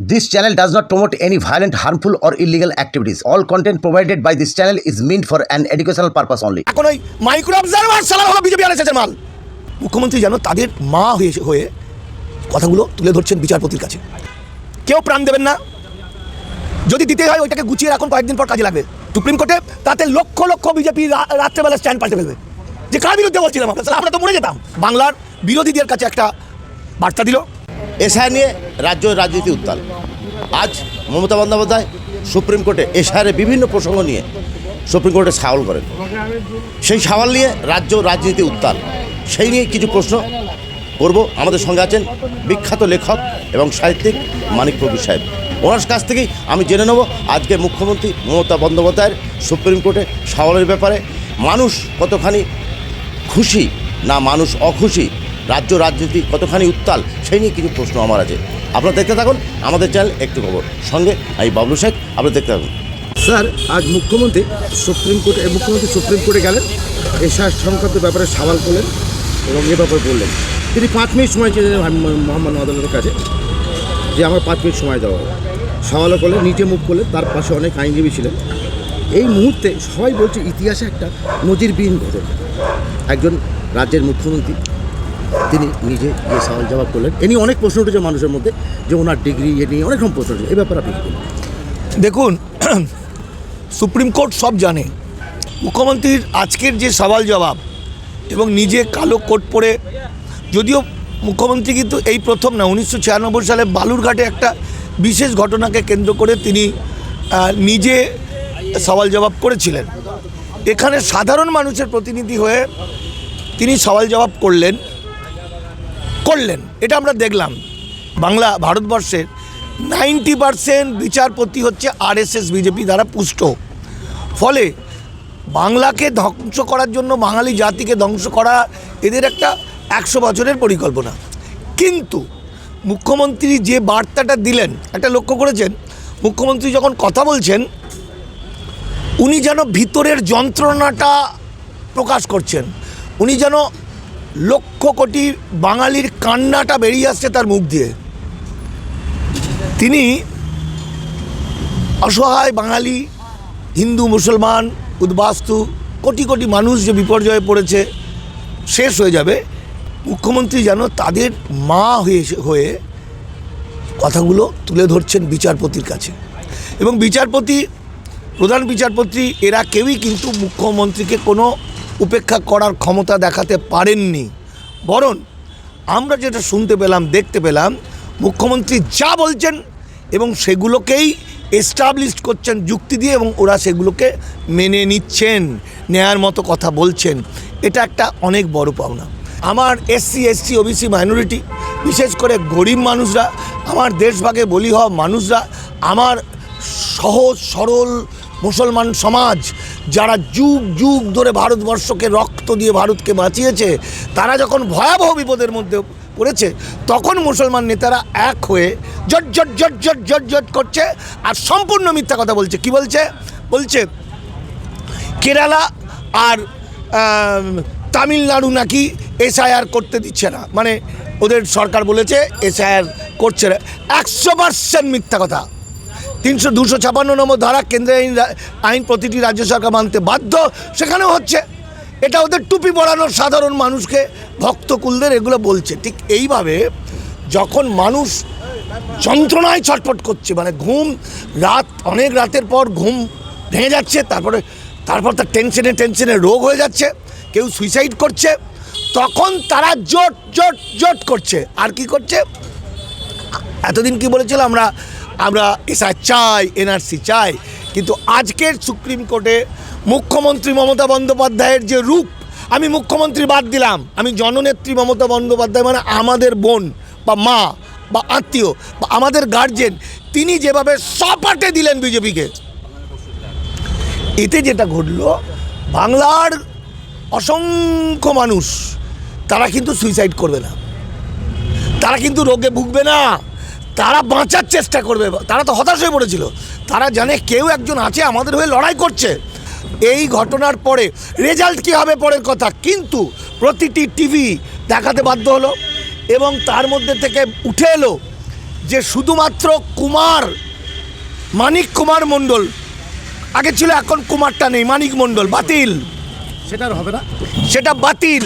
This channel does not promote any violent, harmful, or illegal activities. All content provided by this channel is meant for an educational purpose only. এখন ওই micro observer সালা হলো BJP আর মাল। মুখ্যমন্ত্রী যেন তাদের মা হয়ে হয়ে কথাগুলো তুলে ধরছেন বিচারপতির কাছে। কেউ প্রাণ দেবেন না। যদি দিতে হয় ওইটাকে গুছিয়ে রাখুন কয়েকদিন পর কাজে লাগবে। সুপ্রিম কোর্টে তাতে লক্ষ লক্ষ বিজেপি রাত্রেবেলা স্ট্যান্ড পাল্টে ফেলবে যে কার বিরুদ্ধে বলছিলাম আমরা আমরা তো মরে যেতাম। বাংলার বিরোধীদের কাছে একটা বার্তা দিল। এশার নিয়ে রাজ্য রাজনীতি উত্তাল। আজ মমতা বন্দ্যোপাধ্যায় সুপ্রিম কোর্টে এশারের বিভিন্ন প্রসঙ্গ নিয়ে সুপ্রিম কোর্টে সওয়াল করেন। সেই সাওয়াল নিয়ে রাজ্য রাজনীতি উত্তাল। সেই নিয়ে কিছু প্রশ্ন করব। আমাদের সঙ্গে আছেন বিখ্যাত লেখক এবং সাহিত্যিক মানিক প্রবীর সাহেব। ওনার কাছ থেকেই আমি জেনে নেব আজকে মুখ্যমন্ত্রী মমতা বন্দ্যোপাধ্যায়ের সুপ্রিম কোর্টে সাওয়ালের ব্যাপারে। মানুষ কতখানি খুশি না মানুষ অখুশি রাজ্য রাজনীতি কতখানি উত্তাল, সেই নিয়ে কিছু প্রশ্ন আমার আছে। আপনারা দেখতে থাকুন, আমাদের চ্যানেল একটু খবর। সঙ্গে আমি বাবলু শেখ, আপনারা দেখতে থাকুন। স্যার, আজ মুখ্যমন্ত্রী সুপ্রিম কোর্টে মুখ্যমন্ত্রী সুপ্রিম কোর্টে গেলেন এশার সংক্রান্ত ব্যাপারে সওয়াল করলেন এবং এ ব্যাপারে বললেন। তিনি পাঁচ মিনিট সময় চেয়েছেন মোহাম্মদ আদালতের কাছে, যে আমার পাঁচ মিনিট সময় দেওয়া হবে সওয়ালও করলেন নিচে মুখ করলেন, তার পাশে অনেক আইনজীবী ছিলেন। এই মুহূর্তে সবাই বলছে ইতিহাসে একটা নজিরবিহীন ঘটনা। একজন রাজ্যের মুখ্যমন্ত্রী তিনি নিজে যে সওয়াল জবাব করলেন। এ নিয়ে অনেক প্রশ্ন উঠেছে মানুষের মধ্যে যে ওনার ডিগ্রি এ নিয়ে অনেক রকম প্রশ্ন উঠেছে। এ ব্যাপারে আপনি দেখুন, সুপ্রিম কোর্ট সব জানে। মুখ্যমন্ত্রীর আজকের যে সওয়াল জবাব এবং নিজে কালো কোট পরে, যদিও মুখ্যমন্ত্রী কিন্তু এই প্রথম না, উনিশশো ছিয়ানব্বই সালে বালুরঘাটে একটা বিশেষ ঘটনাকে কেন্দ্র করে তিনি নিজে সওয়াল জবাব করেছিলেন। এখানে সাধারণ মানুষের প্রতিনিধি হয়ে তিনি সওয়াল জবাব করলেন। করলেন? এটা আমরা দেখলাম। বাংলা ভারতবর্ষের নাইনটি পারসেন্ট বিচারপতি হচ্ছে আরএসএস, বিজেপি দ্বারা পুষ্ট। ফলে বাংলাকে ধ্বংস করার জন্য, বাঙালি জাতিকে ধ্বংস করা এদের একটা একশো বছরের পরিকল্পনা। কিন্তু মুখ্যমন্ত্রী যে বার্তাটা দিলেন, একটা লক্ষ্য করেছেন? মুখ্যমন্ত্রী যখন কথা বলছেন, উনি যেন ভিতরের যন্ত্রণাটা প্রকাশ করছেন। উনি যেন লক্ষ কোটি বাঙালির কান্নাটা বেরিয়ে আসছে তার মুখ দিয়ে। তিনি অসহায় বাঙালি, হিন্দু, মুসলমান, উদ্বাস্তু, কোটি কোটি মানুষ যে বিপর্যয়ে পড়েছে, শেষ হয়ে যাবে। মুখ্যমন্ত্রী যেন তাদের মা হয়ে হয়ে কথাগুলো তুলে ধরছেন বিচারপতির কাছে। এবং বিচারপতি প্রধান বিচারপতি, এরা কেউই কিন্তু মুখ্যমন্ত্রীকে কোনো উপেক্ষা করার ক্ষমতা দেখাতে পারেননি। বরং আমরা যেটা শুনতে পেলাম, দেখতে পেলাম, মুখ্যমন্ত্রী যা বলছেন এবং সেগুলোকেই এস্টাবলিশ করছেন যুক্তি দিয়ে এবং ওরা সেগুলোকে মেনে নিচ্ছেন, নেয়ার মতো কথা বলছেন। এটা একটা অনেক বড় পাওনা। আমার এসসি এসসি ওবিসি মাইনরিটি বিশেষ করে গরিব মানুষরা, আমার দেশভাগে বলি হওয়া মানুষরা, আমার সহজ, সরল, মুসলমান সমাজ যারা যুগ যুগ ধরে ভারতবর্ষকে রক্ত দিয়ে ভারতকে বাঁচিয়েছে, তারা যখন ভয়াবহ বিপদের মধ্যে পড়েছে, তখন মুসলমান নেতারা এক হয়ে জট জট জট জট জট জট করছে আর সম্পূর্ণ মিথ্যা কথা বলছে। কি বলছে? বলছে, কেরালা আর তামিলনাড়ু নাকি এসআইআর করতে দিচ্ছে না। মানে ওদের সরকার বলেছে, এসআইআর করছে না। একশো পার্সেন্ট মিথ্যা কথা। তিনশো, দুশো ছাপান্ন নম্বর ধারা কেন্দ্রের আইন আইন প্রতিটি রাজ্য সরকার মানতে বাধ্য। সেখানেও হচ্ছে, এটা ওদের টুপি পরানোর সাধারণ মানুষকে ভক্তকুলদের এগুলো বলছে। ঠিক এইভাবে যখন মানুষ যন্ত্রণায় ছটফট করছে মানে ঘুম রাত, অনেক রাতের পর ঘুম ভেঙে যাচ্ছে, তারপরে, তারপর তার টেনশনে টেনশনে রোগ হয়ে যাচ্ছে, কেউ সুইসাইড করছে, তখন তারা জোট জোট জোট করছে। আর কি করছে? এতদিন কি বলেছিল আমরা আমরা এসআই চাই, এনআরসি চাই। কিন্তু আজকের সুপ্রিম কোর্টে মুখ্যমন্ত্রী মমতা বন্দ্যোপাধ্যায়ের যে রূপ, আমি মুখ্যমন্ত্রী বাদ দিলাম। আমি জননেত্রী মমতা বন্দ্যোপাধ্যায় মানে আমাদের বোন বা মা বা আত্মীয় বা আমাদের গার্জেন তিনি যেভাবে সপাটে দিলেন বিজেপিকে। এতে যেটা ঘটলো, বাংলার অসংখ্য মানুষ, তারা কিন্তু সুইসাইড করবে না। তারা কিন্তু রোগে ভুগবে না। তারা বাঁচার চেষ্টা করবে। তারা তো হতাশ হয়ে পড়েছিল। তারা জানে কেউ একজন আছে আমাদের হয়ে লড়াই করছে। এই ঘটনার পরে রেজাল্ট কী হবে পরের কথা। কিন্তু প্রতিটি টিভি দেখাতে বাধ্য হলো এবং তার মধ্যে থেকে উঠে এলো যে শুধুমাত্র কুমার মানিক কুমার মণ্ডল। আগে ছিল এখন কুমারটা নেই মানিক মণ্ডল বাতিল। সেটা হবে না। সেটা বাতিল।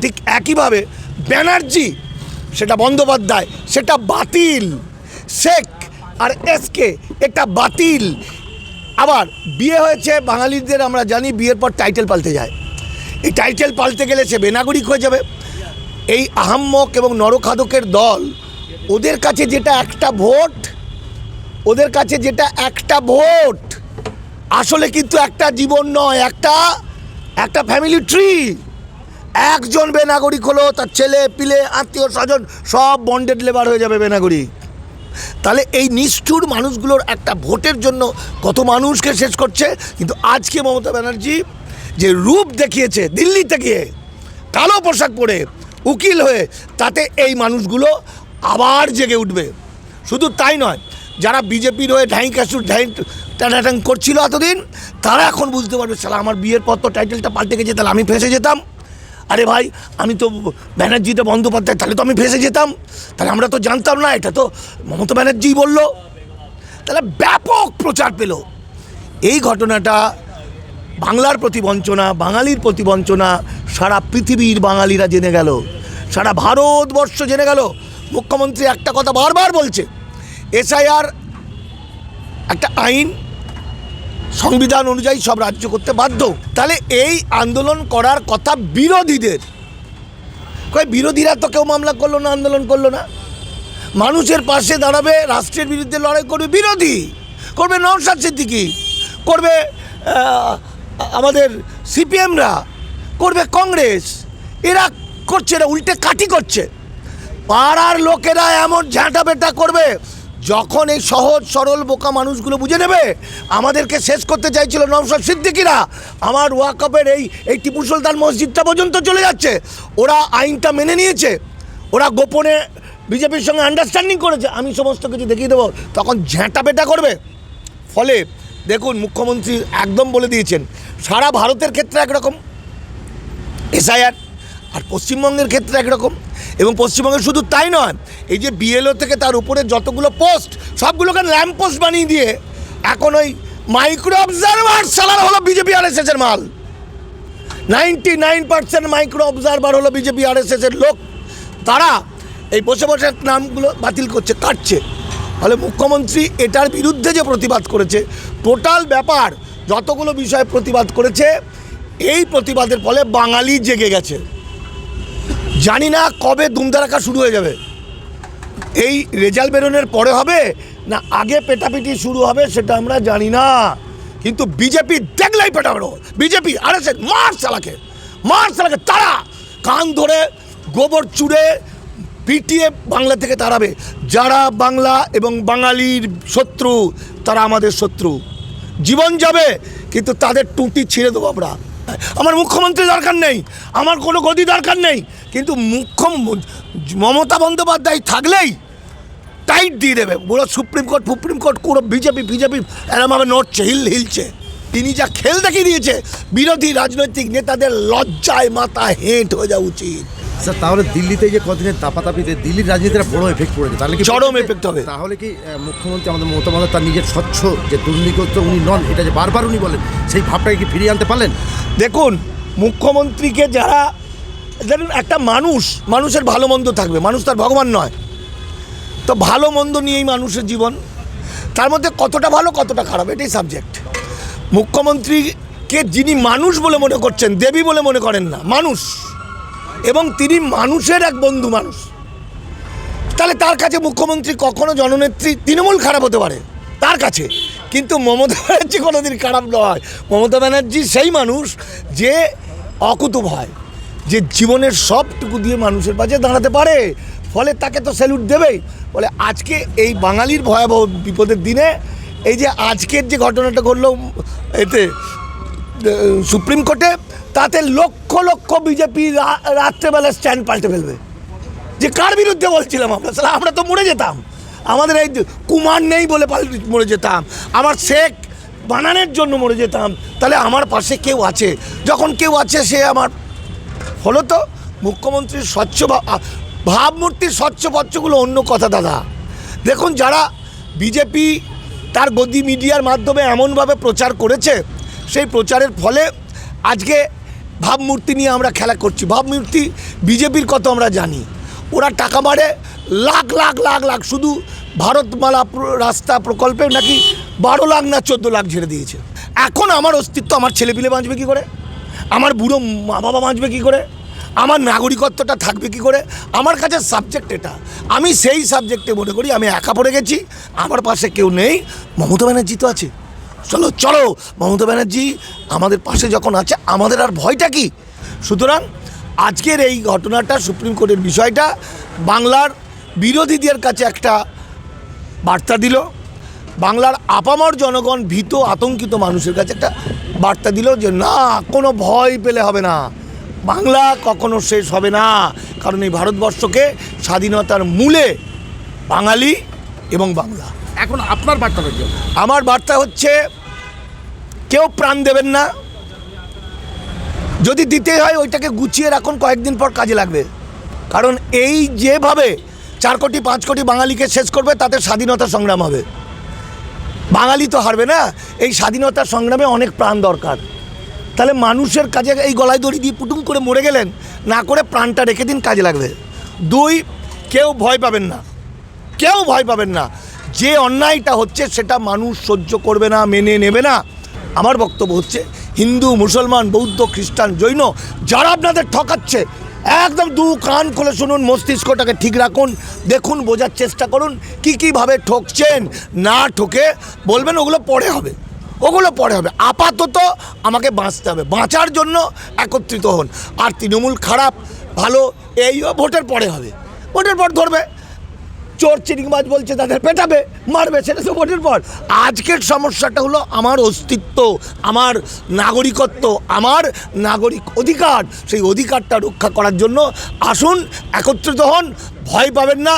ঠিক একইভাবে ব্যানার্জি সেটা বন্দ্যোপাধ্যায়, সেটা বাতিল। শেখ আর এসকে এটা বাতিল। আবার বিয়ে হয়েছে, বাঙালিদের আমরা জানি, বিয়ের পর টাইটেল পাল্টে যায়। এই টাইটেল পাল্টে গেলে সে বেনাগরিক হয়ে যাবে। এই আহাম্মক এবং নরখাদকের দল, ওদের কাছে যেটা একটা ভোট, ওদের কাছে যেটা একটা ভোট, আসলে কিন্তু একটা জীবন নয়, একটা একটা ফ্যামিলি ট্রি একজন বেনাগরিক হলো, তার ছেলে, পিলে, আত্মীয়, স্বজন, সব বন্ডেড লেবার হয়ে যাবে বেনাগরিক তাহলে এই নিষ্ঠুর মানুষগুলোর একটা ভোটের জন্য কত মানুষকে শেষ করছে? কিন্তু আজকে মমতা ব্যানার্জি যে রূপ দেখিয়েছে দিল্লিতে গিয়ে কালো পোশাক পরে উকিল হয়ে, তাতে এই মানুষগুলো আবার জেগে উঠবে। শুধু তাই নয়, যারা বিজেপির হয়ে ঢাই কাসু ঢাই টানাটাং করছিল এতদিন, তারা এখন বুঝতে পারবে সালা আমার বিয়ের পর তো টাইটেলটা পাল্টে গেছে, তাহলে আমি ফেসে যেতাম। আরে ভাই, আমি তো ব্যানার্জিতে বন্দ্যোপাধ্যায়, তাহলে তো আমি ফেসে যেতাম। তাহলে আমরা তো জানতাম না এটা তো। মমতা ব্যানার্জি বলল, তাহলে ব্যাপক প্রচার পেল। এই ঘটনাটা বাংলার প্রতি বঞ্চনা, বাঙালির প্রতি বঞ্চনা, সারা পৃথিবীর বাঙালিরা জেনে গেল। সারা ভারতবর্ষ জেনে গেল। মুখ্যমন্ত্রী একটা কথা বারবার বলছে, এসআইআর একটা আইন সংবিধান অনুযায়ী সব রাজ্য করতে বাধ্য। তাহলে এই আন্দোলন করার কথা বিরোধীদের। কয় বিরোধীরা তো কেউ মামলা করল না, আন্দোলন করল না। মানুষের পাশে দাঁড়াবে, রাষ্ট্রের বিরুদ্ধে লড়াই করবে বিরোধী। করবে নওশাদ সিদ্দিকি, করবে আমাদের সিপিএমরা, করবে কংগ্রেস। এরা করছে না উল্টে কাটি করছে। পাড়ার লোকেরা এমন ঝাঁটা বেটা করবে যখন এই সহজ, সরল, বোকা মানুষগুলো বুঝে নেবে, আমাদেরকে শেষ করতে চাইছিল নওশাদ সিদ্দিকিরা। আমার ওয়াকআপের এই এই টিপু সুলতান মসজিদটা পর্যন্ত চলে যাচ্ছে। ওরা আইনটা মেনে নিয়েছে। ওরা গোপনে বিজেপির সঙ্গে আন্ডারস্ট্যান্ডিং করেছে। আমি সমস্ত কিছু দেখিয়ে দেবো। তখন ঝ্যাঁটা পেটা করবে। ফলে দেখুন, মুখ্যমন্ত্রী একদম বলে দিয়েছেন, সারা ভারতের ক্ষেত্রে একরকম এসআইআর, আর পশ্চিমবঙ্গের ক্ষেত্রে একরকম এবং পশ্চিমবঙ্গে শুধু তাই নয়, এই যে বিএলও থেকে তার উপরে যতগুলো পোস্ট সবগুলোকে ল্যাম্প পোস্ট বানিয়ে দিয়ে এখন ওই মাইক্রো অবজারভার সালার হলো বিজেপি আর এর মাল। Ninety nine percent micro observer হলো বিজেপি আর লোক। তারা এই বসে বসে নামগুলো বাতিল করছে, কাটছে। ফলে মুখ্যমন্ত্রী এটার বিরুদ্ধে যে প্রতিবাদ করেছে টোটাল ব্যাপার যতগুলো বিষয়ে প্রতিবাদ করেছে, এই প্রতিবাদের ফলে বাঙালি জেগে গেছে। জানি না কবে দুমদারাকা শুরু হয়ে যাবে। এই রেজাল্ট বেরোনোর পরে হবে না আগে পেটাপিটি শুরু হবে সেটা আমরা জানি না। কিন্তু বিজেপি দেখলেই বেরো বিজেপি আরে সে মার চালাকে মার চালাকে তারা কান ধরে গোবর চুড়ে পিটিয়ে বাংলা থেকে তাড়াবে। যারা বাংলা এবং বাঙালির শত্রু, তারা আমাদের শত্রু। জীবন যাবে, কিন্তু তাদের টুটি ছিঁড়ে দেবো আমরা। আমার মুখ্যমন্ত্রী দরকার নেই, আমার কোনো গদি দরকার নেই। কিন্তু মুখ্য মমতা বন্দ্যোপাধ্যায় থাকলেই টাইট দিয়ে দেবে। পুরো সুপ্রিম কোর্ট সুপ্রিম কোর্ট, পুরো বিজেপি বিজেপি এরমভাবে নড়ছে, হিল হিলছে। তিনি যা খেল দেখিয়ে দিয়েছে, বিরোধী রাজনৈতিক নেতাদের লজ্জায় মাথা হেঁট হয়ে যাওয়া উচিত। স্যার তাহলে দিল্লিতে যে কদিনের তাপাতাপিতে দিল্লির রাজনীতিটা বড় এফেক্ট পড়েছে তাহলে কি চরম এফেক্ট হবে। তাহলে কি মুখ্যমন্ত্রী আমাদের মমতা বন্দ্যোপাধ্যায় তার নিজের স্বচ্ছ যে দুর্নীতিগ্রস্ত উনি নন এটা যে বারবার উনি বলেন সেই ভাবটাকে কি ফিরিয়ে আনতে পারলেন? দেখুন মুখ্যমন্ত্রীকে যারা দেখুন একটা মানুষ মানুষের ভালো মন্দ থাকবে মানুষ তার ভগবান নয়। তো ভালো মন্দ নিয়েই মানুষের জীবন তার মধ্যে কতটা ভালো কতটা খারাপ এটাই সাবজেক্ট মুখ্যমন্ত্রীকে যিনি মানুষ বলে মনে করছেন দেবী বলে মনে করেন না মানুষ। এবং তিনি মানুষের এক বন্ধু মানুষ। তাহলে তার কাছে মুখ্যমন্ত্রী কখনো জননেত্রী তৃণমূল খারাপ হতে পারে? তার কাছে। কিন্তু মমতা ব্যানার্জি কোনোদিন খারাপ নয়। মমতা ব্যানার্জি সেই মানুষ যে অকুতুব হয়, যে জীবনের সবটুকু দিয়ে মানুষের পাশে দাঁড়াতে পারে। ফলে তাকে তো স্যালুট দেবেই। বলে আজকে এই বাঙালির ভয়াবহ বিপদের দিনে এই যে আজকের যে ঘটনাটা ঘটলো এতে সুপ্রিম কোর্টে তাতে লক্ষ লক্ষ বিজেপি রাত্রেবেলা স্ট্যান্ড পাল্টে ফেলবে। যে কার বিরুদ্ধে বলছিলাম আমরা? তাহলে আমরা তো মরে যেতাম। আমাদের এই কুমার নেই বলে মরে যেতাম। আমার শেখ বানানোর জন্য মরে যেতাম। তাহলে আমার পাশে কেউ আছে? যখন কেউ আছে, সে আমার ফলত মুখ্যমন্ত্রীর স্বচ্ছ ভাবমূর্তির স্বচ্ছ পচ্ছগুলো অন্য কথা দাদা। দেখুন, যারা বিজেপি তার গদি মিডিয়ার মাধ্যমে এমনভাবে প্রচার করেছে সেই প্রচারের ফলে আজকে ভাবমূর্তি নিয়ে আমরা খেলা করছি। ভাবমূর্তি বিজেপির কত আমরা জানি। ওরা টাকা মারে, লাখ লাখ লাখ লাখ, শুধু ভারতমালা রাস্তা প্রকল্পে নাকি বারো লাখ না চোদ্দ লাখ ঝেড়ে দিয়েছে। এখন আমার অস্তিত্ব, আমার ছেলেপিলে বাঁচবে কী করে? আমার বুড়ো মা বাবা বাঁচবে কী করে? আমার নাগরিকত্বটা থাকবে কি করে? আমার কাছে সাবজেক্ট এটা। আমি সেই সাবজেক্টে মনে করি, আমি একা পড়ে গেছি, আমার পাশে কেউ নেই। মমতা ব্যানার্জি তো আছে। চলো চলো, মমতা ব্যানার্জি, আমাদের পাশে যখন আছে, আমাদের আর ভয়টা কি? সুতরাং আজকের এই ঘটনাটা, সুপ্রিম কোর্টের বিষয়টা, বাংলার বিরোধীদের কাছে একটা বার্তা দিল। বাংলার আপামর জনগণ ভীত, আতঙ্কিত মানুষের কাছে একটা বার্তা দিল যে, না, কোনো ভয় পেলে হবে না। বাংলা কখনো শেষ হবে না। কারণ এই ভারতবর্ষকে স্বাধীনতার মূলে বাঙালি এবং বাংলা। এখন আপনার কি হবে? আমার বার্তা হচ্ছে, কেউ প্রাণ দেবেন না। যদি দিতে হয়, ওইটাকে গুছিয়ে রাখুন, কয়েকদিন পর কাজে লাগবে। কারণ এই যেভাবে চার কোটি, পাঁচ কোটি বাঙালিকে শেষ করবে, তাতে স্বাধীনতা সংগ্রাম হবে। বাঙালি তো হারবে না, এই স্বাধীনতা সংগ্রামে অনেক প্রাণ দরকার। তাহলে মানুষের কাজে এই গলায় দড়ি দিয়ে পুটুম করে মরে গেলেন, না করে প্রাণটা রেখে দিন, কাজে লাগবে। দুই, কেউ ভয় পাবেন না। কেউ ভয় পাবেন না। যে অন্যায়টা হচ্ছে সেটা মানুষ সহ্য করবে না, মেনে নেবে না। আমার বক্তব্য হচ্ছে, হিন্দু, মুসলমান, বৌদ্ধ, খ্রিস্টান, জৈন, যারা আপনাদের ঠকাচ্ছে, একদম দু কান খুলে শুনুন, মস্তিষ্কটাকে ঠিক রাখুন, দেখুন, বোঝার চেষ্টা করুন, কী কীভাবে ঠকছেন, না ঠকে বলবেন, ওগুলো পরে হবে। ওগুলো পরে হবে। আপাতত আমাকে বাঁচতে হবে। বাঁচার জন্য একত্রিত হন। আর তৃণমূল খারাপ, ভালো এইও ভোটের পরে হবে। ভোটের পর ধরবে। চোর চিরিংবাজ বলছে, তাদের পেটাবে, মারবে, সেটা তো ভোটের পর। আজকের সমস্যাটা হলো আমার অস্তিত্ব, আমার নাগরিকত্ব, আমার নাগরিক অধিকার। সেই অধিকারটা রক্ষা করার জন্য আসুন, একত্রিত হন, ভয় পাবেন না।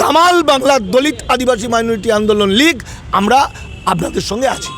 দামাল বাংলা দলিত আদিবাসী মাইনরিটি আন্দোলন লীগ, আমরা আপনাদের সঙ্গে আছি।